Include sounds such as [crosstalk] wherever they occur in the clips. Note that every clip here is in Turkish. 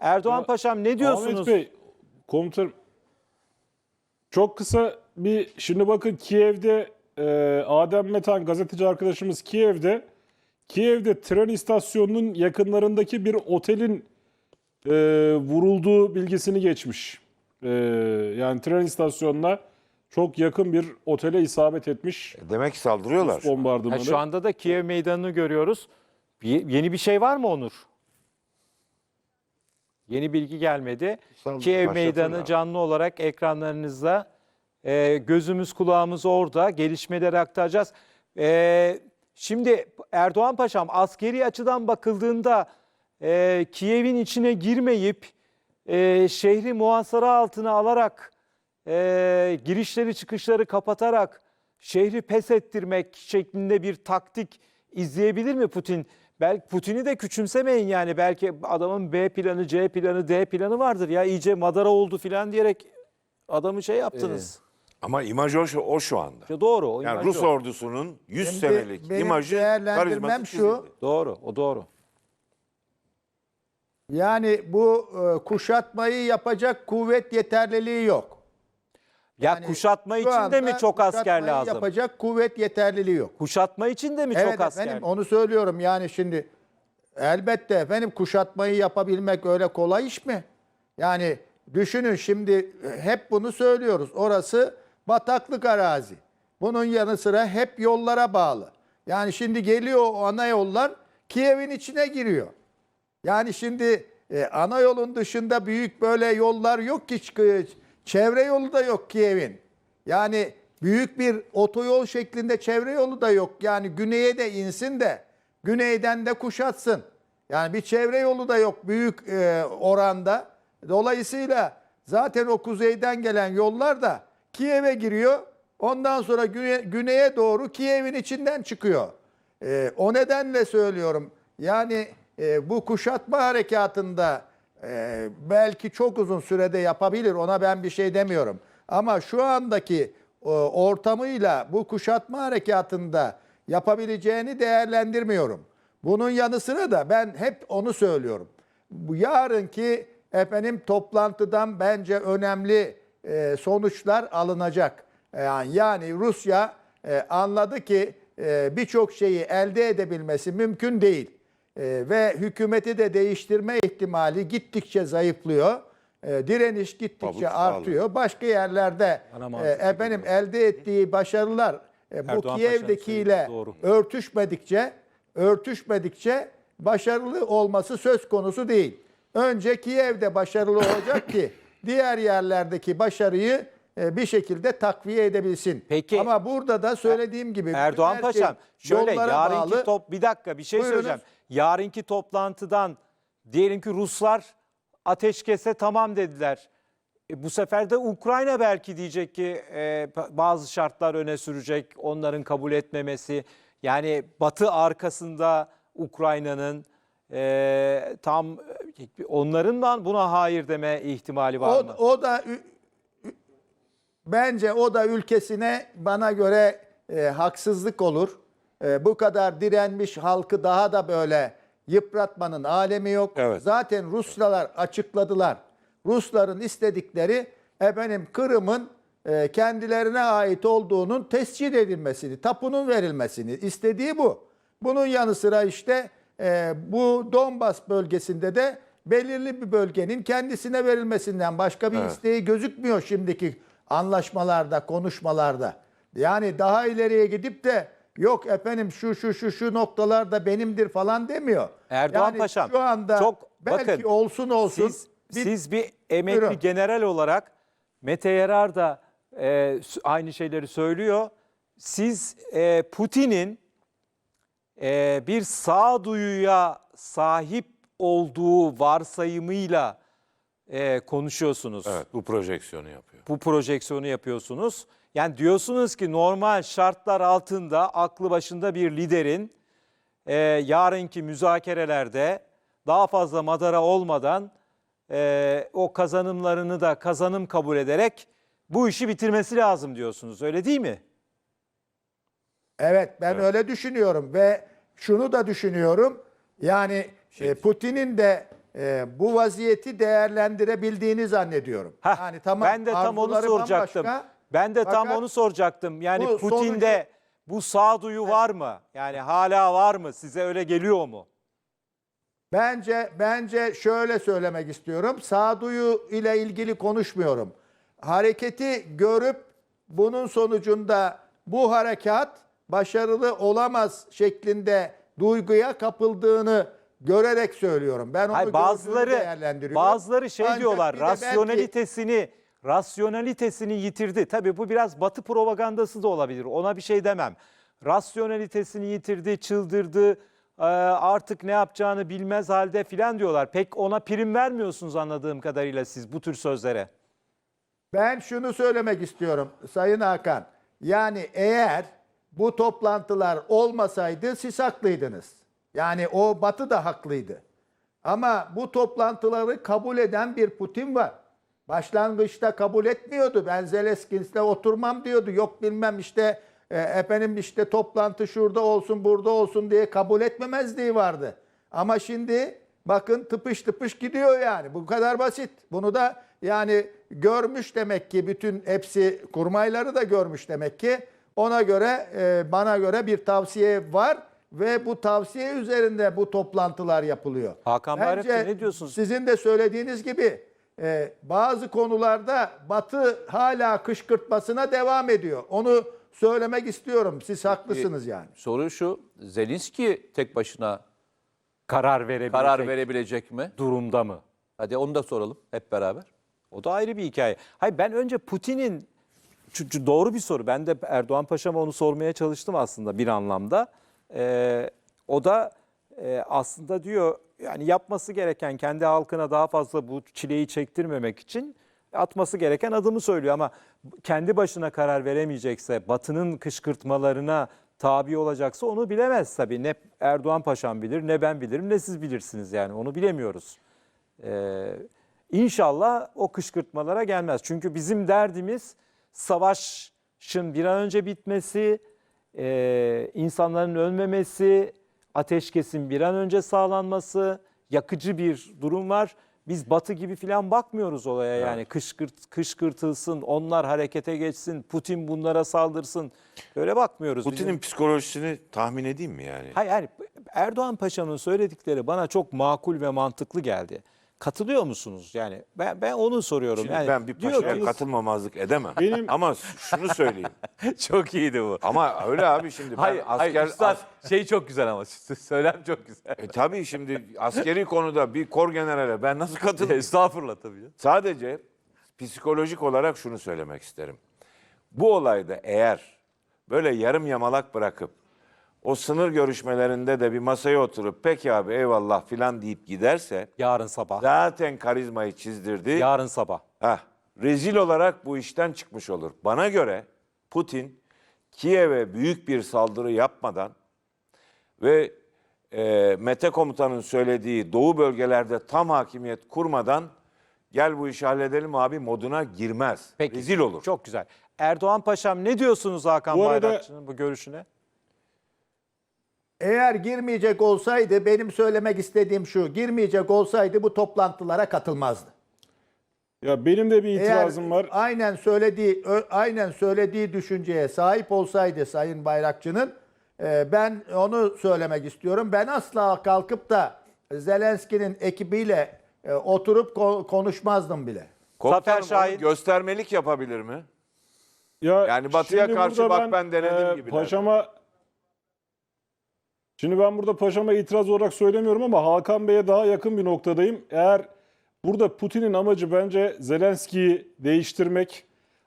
Erdoğan Ya, Paşam ne diyorsunuz? Ahmet Bey, komutanım çok kısa bir şimdi bakın Kiev'de e, Adem Metan gazeteci arkadaşımız Kiev'de Kiev'de tren istasyonunun yakınlarındaki bir otelin e, vurulduğu bilgisini geçmiş. E, yani tren istasyonuna çok yakın bir otele isabet etmiş Demek ki saldırıyorlar. bombardımanı. Ha, şu anda da Kiev meydanını görüyoruz. Bir- yeni bir şey var mı Onur? Yeni bilgi gelmedi. Saldırı Kiev meydanı canlı olarak ekranlarınızda. Ee, gözümüz kulağımız orada. Gelişmeleri aktaracağız. Ee, şimdi Erdoğan Paşam askeri açıdan bakıldığında e, Kiev'in içine girmeyip e, şehri muhasara altına alarak e, girişleri çıkışları kapatarak şehri pes ettirmek şeklinde bir taktik izleyebilir mi Putin? Belki Putin'i de küçümsemeyin yani belki adamın B planı, C planı, D planı vardır ya iyice madara oldu filan diyerek adamı şey yaptınız. Ama imaj o, şu- o şu anda. Ya doğru. O Yani imaj Rus o. ordusunun 100 Şimdi senelik benim imajı değerlendirmem karizması şu. çizildi. Doğru, o doğru. Yani bu e, kuşatmayı yapacak kuvvet yeterliliği yok. Ya Yani kuşatma şu için de anda mi çok asker kuşatmayı lazım? Yapacak kuvvet yeterliliği yok. Kuşatma için de mi çok asker? efendim onu söylüyorum yani şimdi elbette efendim kuşatmayı yapabilmek öyle kolay iş mi? Yani düşünün şimdi hep bunu söylüyoruz. Orası bataklık arazi. Bunun yanı sıra hep yollara bağlı. Yani şimdi geliyor o ana yollar Kiev'in içine giriyor. Yani şimdi e, ana yolun dışında büyük böyle yollar yok ki çıkı- çevre yolu da yok Kiev'in. Yani büyük bir otoyol şeklinde çevre yolu da yok. Yani güneye de insin de güneyden de kuşatsın. Yani bir çevre yolu da yok büyük e, oranda. Dolayısıyla zaten o kuzeyden gelen yollar da Kiev'e giriyor. Ondan sonra güne- güneye doğru Kiev'in içinden çıkıyor. E, o nedenle söylüyorum. Yani e, bu kuşatma harekatında e, belki çok uzun sürede yapabilir. Ona ben bir şey demiyorum. Ama şu andaki e, ortamıyla bu kuşatma harekatında yapabileceğini değerlendirmiyorum. Bunun yanı sıra da ben hep onu söylüyorum. Bu yarınki efendim toplantıdan bence önemli e, sonuçlar alınacak. Yani, yani Rusya e, anladı ki e, birçok şeyi elde edebilmesi mümkün değil. E, ve hükümeti de değiştirme ihtimali gittikçe zayıflıyor. E, direniş gittikçe sağlıyor. artıyor. Başka yerlerde Bana e, efendim elde ettiği başarılar e, bu Kiev'dekiyle örtüşmedikçe örtüşmedikçe başarılı olması söz konusu değil. Önce Kiev'de başarılı olacak ki [laughs] diğer yerlerdeki başarıyı e, bir şekilde takviye edebilsin. Peki. Ama burada da söylediğim gibi bütün Erdoğan Paşam şey şöyle yarınki bağlı. top bir dakika bir şey Buyurunuz. söyleyeceğim. Yarınki toplantıdan diyelim ki Ruslar ateşkese tamam dediler. E, bu sefer de Ukrayna belki diyecek ki e, bazı şartlar öne sürecek onların kabul etmemesi. Yani Batı arkasında Ukrayna'nın e, tam e, onların da buna hayır deme ihtimali var O, mı? o da bence o da ülkesine bana göre e, haksızlık olur. E, bu kadar direnmiş halkı daha da böyle yıpratmanın alemi yok. Evet. Zaten Rusyalar açıkladılar. Rusların istedikleri efendim Kırım'ın e, kendilerine ait olduğunun tescil edilmesini, tapunun verilmesini istediği bu. Bunun yanı sıra işte e, bu Donbas bölgesinde de belirli bir bölgenin kendisine verilmesinden başka bir Evet. isteği gözükmüyor şimdiki anlaşmalarda, konuşmalarda. Yani daha ileriye gidip de yok efendim şu şu şu şu noktalarda benimdir falan demiyor. Erdoğan yani Paşam, şu anda çok- belki bakın, olsun olsun Siz, bir- siz bir emekli Buyurun. general olarak Mete Yarar da e, aynı şeyleri söylüyor. Siz e, Putin'in e, bir sağduyuya sahip olduğu varsayımıyla e, konuşuyorsunuz. Evet bu projeksiyonu yapıyor. Bu projeksiyonu yapıyorsunuz. Yani diyorsunuz ki normal şartlar altında aklı başında bir liderin e, yarınki müzakerelerde daha fazla madara olmadan e, o kazanımlarını da kazanım kabul ederek bu işi bitirmesi lazım diyorsunuz. Öyle değil mi? Evet ben öyle düşünüyorum ve şunu da düşünüyorum. Yani e, Putin'in de e, bu vaziyeti değerlendirebildiğini zannediyorum. Hah, yani tamam ben de tam onu soracaktım. bambaşka, ben de tam fakat onu soracaktım. Yani bu Putin'de bu sağduyu var mı? Yani hala var mı? Size öyle geliyor mu? Bence bence şöyle söylemek istiyorum. Sağduyu ile ilgili konuşmuyorum. Hareketi görüp bunun sonucunda bu harekat başarılı olamaz şeklinde duyguya kapıldığını görerek söylüyorum. Ben onu Hayır, bazıları değerlendiriyorum. bazıları şey Ancak diyorlar. bir de belki- Rasyonalitesini rasyonalitesini yitirdi. Tabii bu biraz Batı propagandası da olabilir. Ona bir şey demem. Rasyonalitesini yitirdi, çıldırdı. eee, Artık ne yapacağını bilmez halde filan diyorlar. Pek ona prim vermiyorsunuz anladığım kadarıyla siz bu tür sözlere. Ben şunu söylemek istiyorum Sayın Hakan. Yani eğer bu toplantılar olmasaydı siz haklıydınız. Yani o Batı da haklıydı. Ama bu toplantıları kabul eden bir Putin var. Başlangıçta kabul etmiyordu. Ben Zelenski'yle oturmam diyordu. Yok bilmem işte e, efendim işte toplantı şurada olsun burada olsun diye kabul etmemezliği vardı. Ama şimdi bakın tıpış tıpış gidiyor yani. Bu kadar basit. Bunu da yani görmüş demek ki bütün hepsi kurmayları da görmüş demek ki. Ona göre e, bana göre bir tavsiye var ve bu tavsiye üzerinde bu toplantılar yapılıyor. Hakan Bayraktar, Bence ne diyorsunuz? Sizin de söylediğiniz gibi e, bazı konularda Batı hala kışkırtmasına devam ediyor. Onu söylemek istiyorum. Siz haklısınız yani. Soru şu, Zelenski tek başına Karar verebilecek karar verebilecek mi? durumda mı? Hadi onu da soralım hep beraber. O da ayrı bir hikaye. Hayır ben önce Putin'in çünkü doğru bir soru. Ben de Erdoğan Paşa'ma onu sormaya çalıştım aslında bir anlamda. Ee, o da e, aslında diyor yani yapması gereken kendi halkına daha fazla bu çileyi çektirmemek için atması gereken adımı söylüyor ama kendi başına karar veremeyecekse, Batı'nın kışkırtmalarına tabi olacaksa onu bilemez tabii. Ne Erdoğan Paşam bilir, ne ben bilirim, ne siz bilirsiniz yani onu bilemiyoruz. Ee, inşallah o kışkırtmalara gelmez. Çünkü bizim derdimiz savaşın bir an önce bitmesi, e, insanların ölmemesi, ateşkesin bir an önce sağlanması, yakıcı bir durum var. Biz batı gibi falan bakmıyoruz olaya yani kışkırt, kışkırtılsın, onlar harekete geçsin, Putin bunlara saldırsın. Öyle bakmıyoruz. Bizim- Putin'in psikolojisini tahmin edeyim mi yani? Hayır, hayır Erdoğan Paşa'nın söyledikleri bana çok makul ve mantıklı geldi. Katılıyor musunuz? Yani ben ben onu soruyorum. Şimdi yani ben bir paşaya ki- katılmamazlık edemem. Benim- Ama şunu söyleyeyim. [laughs] çok iyiydi bu. Ama öyle abi şimdi ben Hayır, asker... hayır üstad şey çok güzel ama [laughs] söylem çok güzel. E, tabii şimdi askeri konuda bir kor generale ben nasıl katılırım? [laughs] Estağfurullah tabii. ya. Sadece psikolojik olarak şunu söylemek isterim. Bu olayda eğer böyle yarım yamalak bırakıp o sınır görüşmelerinde de bir masaya oturup peki abi eyvallah filan deyip giderse yarın sabah. zaten karizmayı çizdirdi. Yarın sabah. Heh, rezil olarak bu işten çıkmış olur. Bana göre Putin Kiev'e büyük bir saldırı yapmadan ve e, Mete komutanın söylediği doğu bölgelerde tam hakimiyet kurmadan gel bu işi halledelim abi moduna girmez. Peki. Rezil olur. Çok güzel. Erdoğan Paşam ne diyorsunuz Hakan Bu arada- Bayrakçı'nın bu görüşüne? Eğer girmeyecek olsaydı benim söylemek istediğim şu. Girmeyecek olsaydı bu toplantılara katılmazdı. Ya benim de bir Eğer itirazım var. aynen söylediği aynen söylediği düşünceye sahip olsaydı Sayın Bayrakçı'nın e, ben onu söylemek istiyorum. Ben asla kalkıp da Zelenski'nin ekibiyle e, oturup ko- konuşmazdım bile. Komutanım Zafer Şahin- göstermelik yapabilir mi? Ya Yani Batı'ya karşı bak ben denedim e, gibiler. Paşama Şimdi ben burada paşama itiraz olarak söylemiyorum ama Hakan Bey'e daha yakın bir noktadayım. Eğer burada Putin'in amacı bence Zelenski'yi değiştirmek,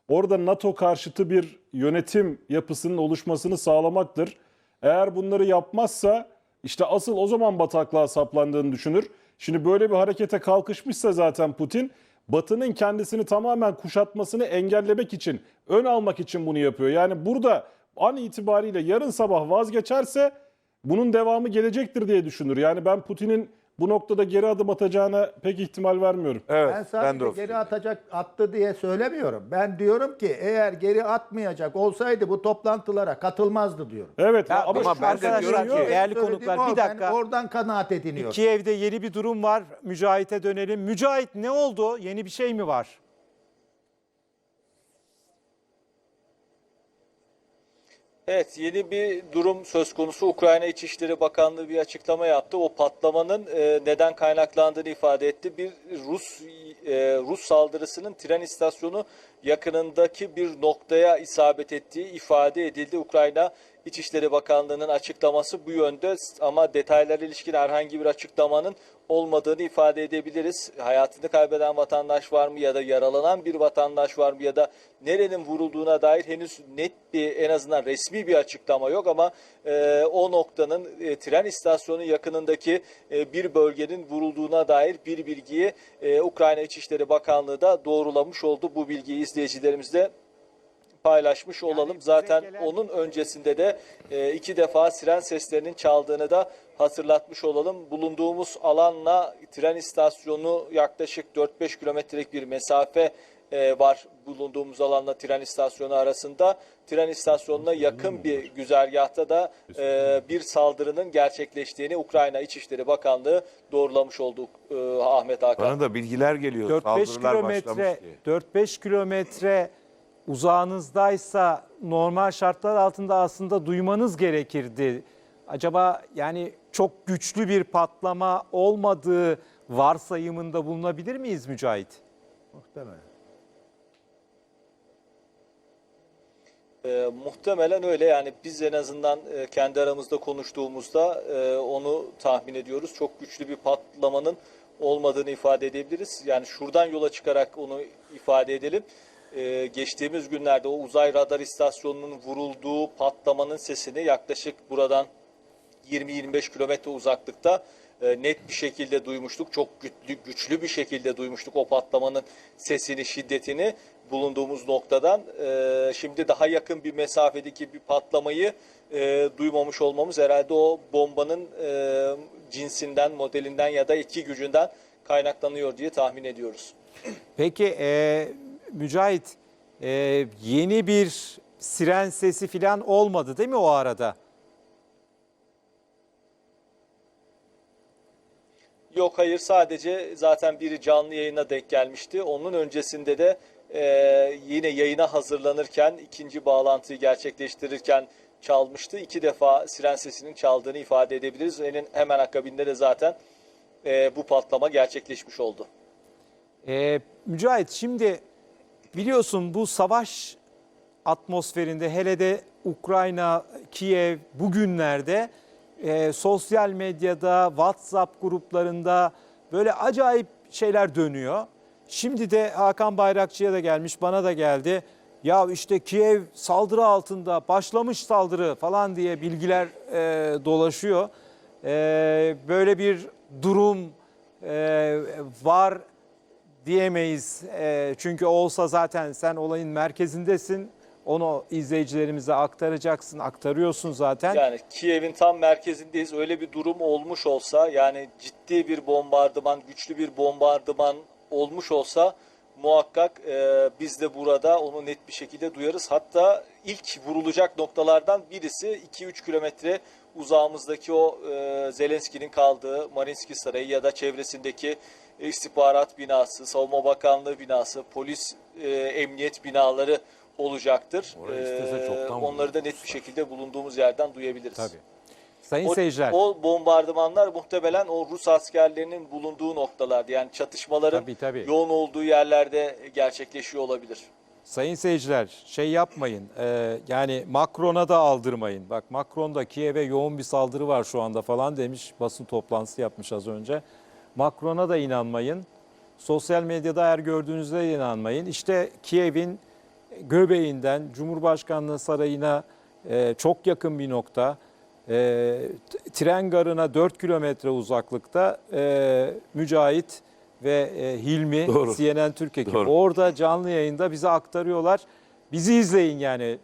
orada NATO karşıtı bir yönetim yapısının oluşmasını sağlamaktır. Eğer bunları yapmazsa işte asıl o zaman bataklığa saplandığını düşünür. Şimdi böyle bir harekete kalkışmışsa zaten Putin Batı'nın kendisini tamamen kuşatmasını engellemek için, ön almak için bunu yapıyor. Yani burada an itibariyle yarın sabah vazgeçerse bunun devamı gelecektir diye düşünür. Yani ben Putin'in bu noktada geri adım atacağına pek ihtimal vermiyorum. Evet, Ben ben, sadece de o geri atacak attı diye söylemiyorum. Ben diyorum ki eğer geri atmayacak olsaydı bu toplantılara katılmazdı diyorum. Evet Ya ama, ama ben de arkadaşlar diyorum ki- değerli konuklar o. bir Ben dakika. oradan kanaat ediniyorum. Kiev'de yeni bir durum var. Mücahit'e dönelim. Mücahit ne oldu? Yeni bir şey mi var? Evet yeni bir durum söz konusu. Ukrayna İçişleri Bakanlığı bir açıklama yaptı. O patlamanın e, neden kaynaklandığını ifade etti. Bir Rus e, Rus saldırısının tren istasyonu yakınındaki bir noktaya isabet ettiği ifade edildi. Ukrayna İçişleri Bakanlığı'nın açıklaması bu yönde ama detaylara ilişkin herhangi bir açıklamanın olmadığını ifade edebiliriz. Hayatını kaybeden vatandaş var mı ya da yaralanan bir vatandaş var mı ya da nerenin vurulduğuna dair henüz net bir en azından resmi bir açıklama yok ama e, o noktanın e, tren istasyonu yakınındaki e, bir bölgenin vurulduğuna dair bir bilgiyi e, Ukrayna İçişleri Bakanlığı da doğrulamış oldu. Bu bilgiyi izleyicilerimizle paylaşmış olalım. Zaten gelen- onun öncesinde de e, iki defa siren seslerinin çaldığını da hatırlatmış olalım. Bulunduğumuz alanla tren istasyonu yaklaşık 4-5 kilometrelik bir mesafe e, var bulunduğumuz alanla tren istasyonu arasında. Tren istasyonuna yakın bir güzergahta da e, bir saldırının gerçekleştiğini Ukrayna İçişleri Bakanlığı doğrulamış olduk e, Ahmet Hakan. Bana da bilgiler geliyor. 4-5 Saldırılar başlamış kilometre diye. 4-5 kilometre uzağınızdaysa normal şartlar altında aslında duymanız gerekirdi. Acaba yani çok güçlü bir patlama olmadığı varsayımında bulunabilir miyiz Mücahit? Muhtemelen. E, muhtemelen öyle yani biz en azından e, kendi aramızda konuştuğumuzda e, onu tahmin ediyoruz. Çok güçlü bir patlamanın olmadığını ifade edebiliriz. Yani şuradan yola çıkarak onu ifade edelim. E, geçtiğimiz günlerde o uzay radar istasyonunun vurulduğu patlamanın sesini yaklaşık buradan 20-25 kilometre uzaklıkta e, net bir şekilde duymuştuk. Çok güçlü, güçlü bir şekilde duymuştuk o patlamanın sesini, şiddetini bulunduğumuz noktadan. E, şimdi daha yakın bir mesafedeki bir patlamayı e, duymamış olmamız herhalde o bombanın e, cinsinden, modelinden ya da etki gücünden kaynaklanıyor diye tahmin ediyoruz. Peki e, Mücahit e, yeni bir siren sesi falan olmadı değil mi o arada? Yok hayır sadece zaten biri canlı yayına denk gelmişti. Onun öncesinde de e, yine yayına hazırlanırken ikinci bağlantıyı gerçekleştirirken çalmıştı. İki defa siren sesinin çaldığını ifade edebiliriz. Hemen, hemen akabinde de zaten e, bu patlama gerçekleşmiş oldu. Ee, Mücahit şimdi biliyorsun bu savaş atmosferinde hele de Ukrayna, Kiev bugünlerde e, sosyal medyada, WhatsApp gruplarında böyle acayip şeyler dönüyor. Şimdi de Hakan Bayrakçı'ya da gelmiş, bana da geldi. Ya işte Kiev saldırı altında, başlamış saldırı falan diye bilgiler e, dolaşıyor. E, böyle bir durum e, var diyemeyiz. E, çünkü olsa zaten sen olayın merkezindesin. Onu izleyicilerimize aktaracaksın, aktarıyorsun zaten. Yani Kiev'in tam merkezindeyiz. Öyle bir durum olmuş olsa yani ciddi bir bombardıman, güçlü bir bombardıman olmuş olsa muhakkak e, biz de burada onu net bir şekilde duyarız. Hatta ilk vurulacak noktalardan birisi 2-3 kilometre uzağımızdaki o e, Zelenski'nin kaldığı Marinski Sarayı ya da çevresindeki istihbarat binası, savunma bakanlığı binası, polis, e, emniyet binaları olacaktır. Orayı istese E, çoktan onları da net bir şekilde bulunduğumuz yerden duyabiliriz. Tabii. Sayın O, seyirciler. o bombardımanlar muhtemelen o Rus askerlerinin bulunduğu noktalardı. Yani çatışmaların Tabii, tabii. yoğun olduğu yerlerde gerçekleşiyor olabilir. Sayın seyirciler şey yapmayın e, yani Macron'a da aldırmayın. Bak Macron da Kiev'e yoğun bir saldırı var şu anda falan demiş basın toplantısı yapmış az önce. Macron'a da inanmayın. Sosyal medyada her gördüğünüzde de inanmayın. İşte Kiev'in göbeğinden Cumhurbaşkanlığı sarayına e, çok yakın bir nokta. E, tren garına 4 kilometre uzaklıkta e, Mücahit ve e, Hilmi Doğru. CNN Türk ekibi. Doğru. Orada canlı yayında bize aktarıyorlar. Bizi izleyin yani.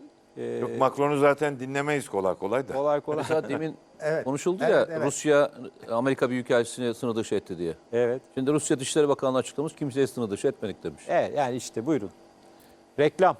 Yok, Macron'u zaten dinlemeyiz kolay kolay da. kolay kolay. Mesela demin Evet. konuşuldu Evet, ya evet. Rusya Amerika Büyükelçisi'ni sınır dışı etti diye. evet. Şimdi Rusya Dışişleri Bakanlığı açıklamış kimseye sınır dışı etmedik demiş. Evet yani işte buyurun. Reklam.